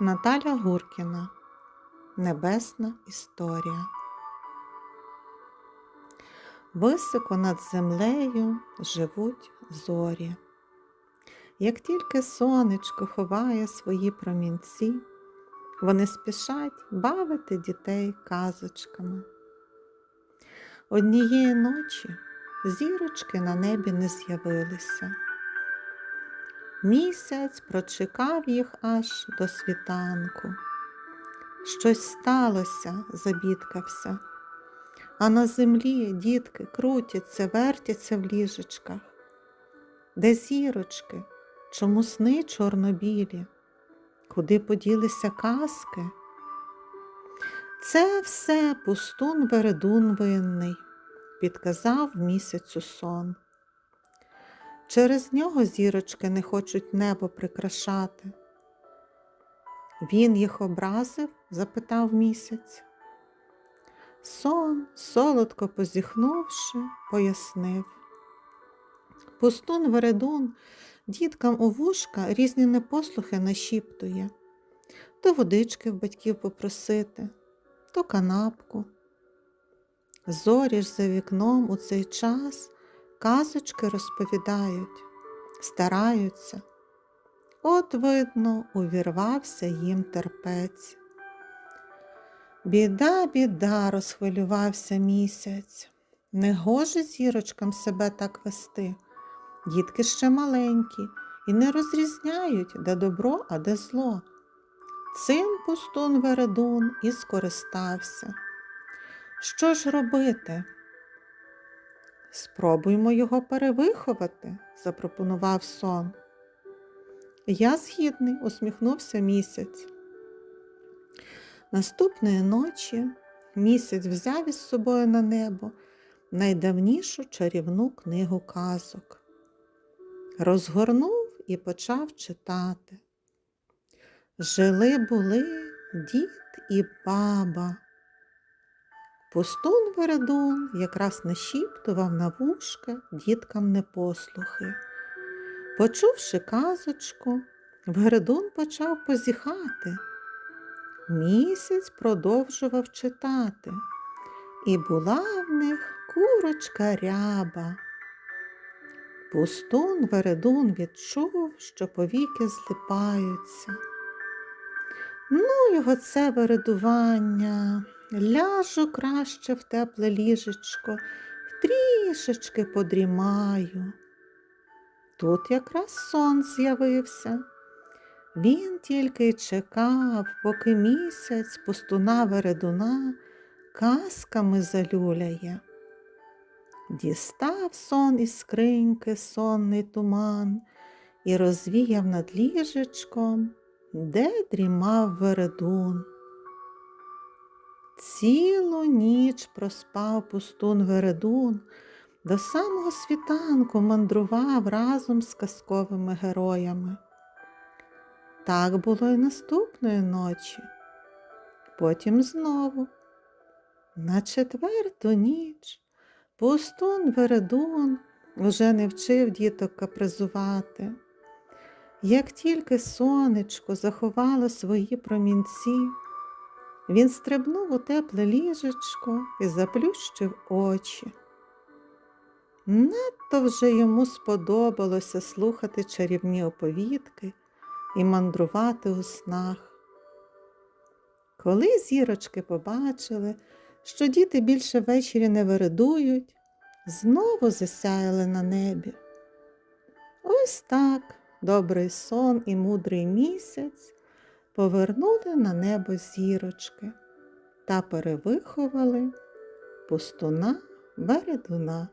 Наталя Гуркіна Небесна історія. Високо над землею живуть зорі. Як тільки сонечко ховає свої промінці, вони спішать бавити дітей казочками. Однієї ночі зірочки на небі не з'явилися. Місяць прочекав їх аж до світанку. Щось сталося, забідкався, а на землі дітки крутяться, вертяться в ліжечках. Де зірочки, чому сни чорнобілі, куди поділися казки? Це все пустун вередун винний, підказав місяцю сон. Через нього зірочки не хочуть небо прикрашати. Він їх образив? запитав місяць. Сон, солодко позіхнувши, пояснив. Пустун Вередун діткам у вушка різні непослухи нашіптує то водички в батьків попросити, то канапку. Зорі ж за вікном у цей час казочки розповідають, стараються. От, видно, увірвався їм терпець. Біда, біда, розхвилювався місяць. Не гоже зірочкам себе так вести. Дітки ще маленькі і не розрізняють, де добро, а де зло. Цим пустун Вередун і скористався. Що ж робити? Спробуймо його перевиховати, запропонував сон. Я згідний, усміхнувся місяць. Наступної ночі місяць взяв із собою на небо найдавнішу чарівну книгу казок, розгорнув і почав читати. Жили були дід і баба. Пустун Вередун якраз нашіптував на вушка діткам непослухи. Почувши казочку, Вередун почав позіхати. Місяць продовжував читати, і була в них курочка ряба. Пустун Вередун відчув, що повіки злипаються. Ну, його це вередування, ляжу краще в тепле ліжечко, трішечки подрімаю. Тут якраз сон з'явився. Він тільки чекав, поки місяць пустуна вередуна казками залюляє. Дістав сон із скриньки сонний туман і розвіяв над ліжечком, де дрімав вередун. Цілу ніч проспав пустун вередун, до самого світанку мандрував разом з казковими героями. Так було й наступної ночі, потім знову. На четверту ніч пустун Вередун уже не вчив діток капризувати. Як тільки сонечко заховало свої промінці, він стрибнув у тепле ліжечко і заплющив очі. Надто вже йому сподобалося слухати чарівні оповідки і мандрувати у снах. Коли зірочки побачили, що діти більше ввечері не вередують, знову засяяли на небі. Ось так добрий сон і мудрий місяць повернули на небо зірочки та перевиховали пустуна вередуна.